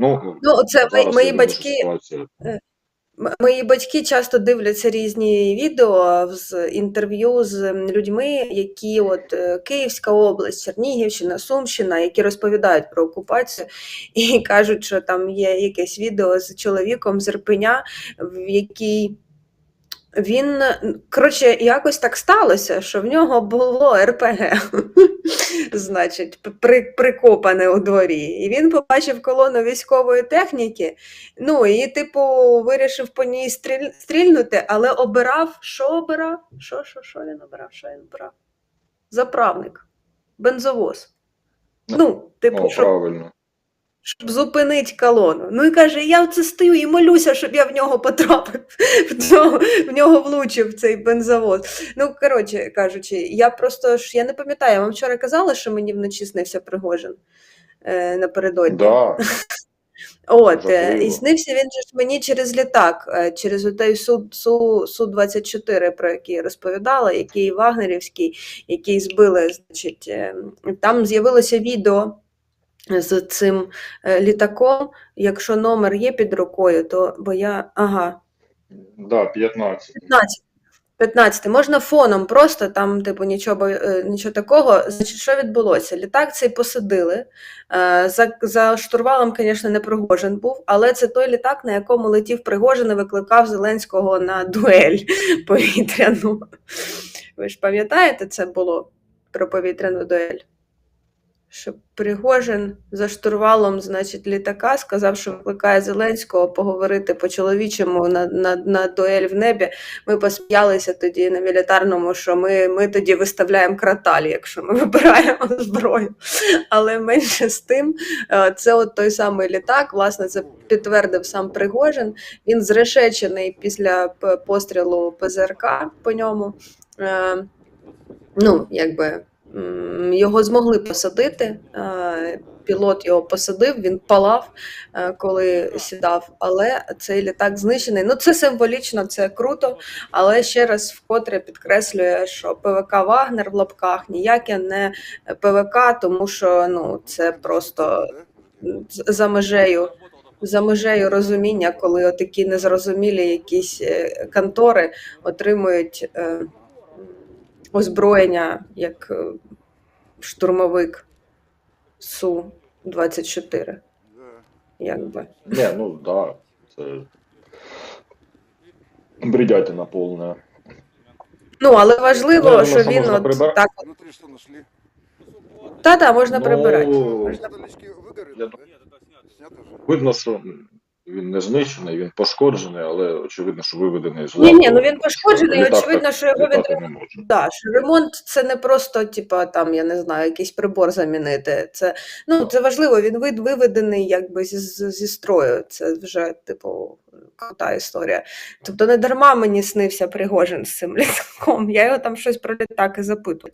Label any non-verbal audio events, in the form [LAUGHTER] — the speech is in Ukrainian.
ну, Ну, це ми, мої, батьки. ситуація Мої батьки часто дивляться різні відео з інтерв'ю з людьми, які от е, Київська область, Чернігівщина, Сумщина, які розповідають про окупацію, [LAUGHS] і кажуть, що там є якесь відео з чоловіком з Ірпеня, в якій він коротше, якось так сталося, що в нього було РПГ, [LAUGHS] значить, при, прикопане у дворі. І він побачив колону військової техніки. Ну і, типу, вирішив по ній стріль... стрільнути, але обирав, що обирав? Що, що, що він обирав? Що він обирав? Заправник, бензовоз. Ну, типу, ну, щоб правильно. Щоб зупинити колону. Ну і каже, я це стою і молюся, щоб я в нього потрапив, [LAUGHS] в нього, в нього влучив цей бензовоз. Ну, коротше кажучи, я просто ж я не пам'ятаю, я вам вчора казала, що мені вночі снився Пригожин е, напередодні. Да, [LAUGHS] От, е, жахливо. і снився він же ж мені через літак, е, через той суд, су, суд 24 про який я розповідала, який вагнерівський, який збили, значить, е, там з'явилося відео з цим е, літаком. Якщо номер є під рукою, то бо я. Ага, да, 15. 15. 15. Можна фоном, просто там, типу, нічого, е, нічого такого. Значить, що відбулося? Літак цей посадили. Е, За, за штурвалом, звісно, не Пригожин був, але це той літак, на якому летів Пригожин і викликав Зеленського на дуель повітряну. Ви ж пам'ятаєте, це було про повітряну дуель? Що Пригожин за штурвалом, значить, літака сказав, що викликає Зеленського поговорити по-чоловічому на, на, на дуель в небі. Ми посміялися тоді на мілітарному, що ми, ми тоді виставляємо краталі, якщо ми вибираємо [LAUGHS] зброю. Але менше з тим, е, це от той самий літак. Власне, це підтвердив сам Пригожин. Він зрешечений після пострілу ПЗРК по ньому. Е, Ну, якби його змогли посадити. е, Пілот його посадив, він палав, е, коли сідав, але цей літак знищений. Ну, це символічно, це круто. Але ще раз вкотре підкреслює, що ПВК Вагнер в лапках ніяке не ПВК, тому що ну, це просто за межею. За межею розуміння, коли отакі незрозумілі якісь е, контори отримують озброєння як штурмовик Су-24. Якби. Не, ну да, це бредятина повна. Ну, але важливо, Ну, думаю, що що він можна от прибирати. так. Внутри что нашли? Та-та, можна Ну, прибирати. Выгорели? Я да? Снято же. Видно, що він не знищений, він пошкоджений, але очевидно, що виведений з Ні, ладу, ні, ну він пошкоджений, літак очевидно, що його від літати не може. Да, що ремонт це не просто, типа, там, я не знаю, якийсь прибор замінити. Це, ну, це важливо, він вид виведений якби зі, зі строю. Це вже, типу, крута історія. Тобто не дарма мені снився Пригожин з цим літаком. Я його там щось про літак і запитував.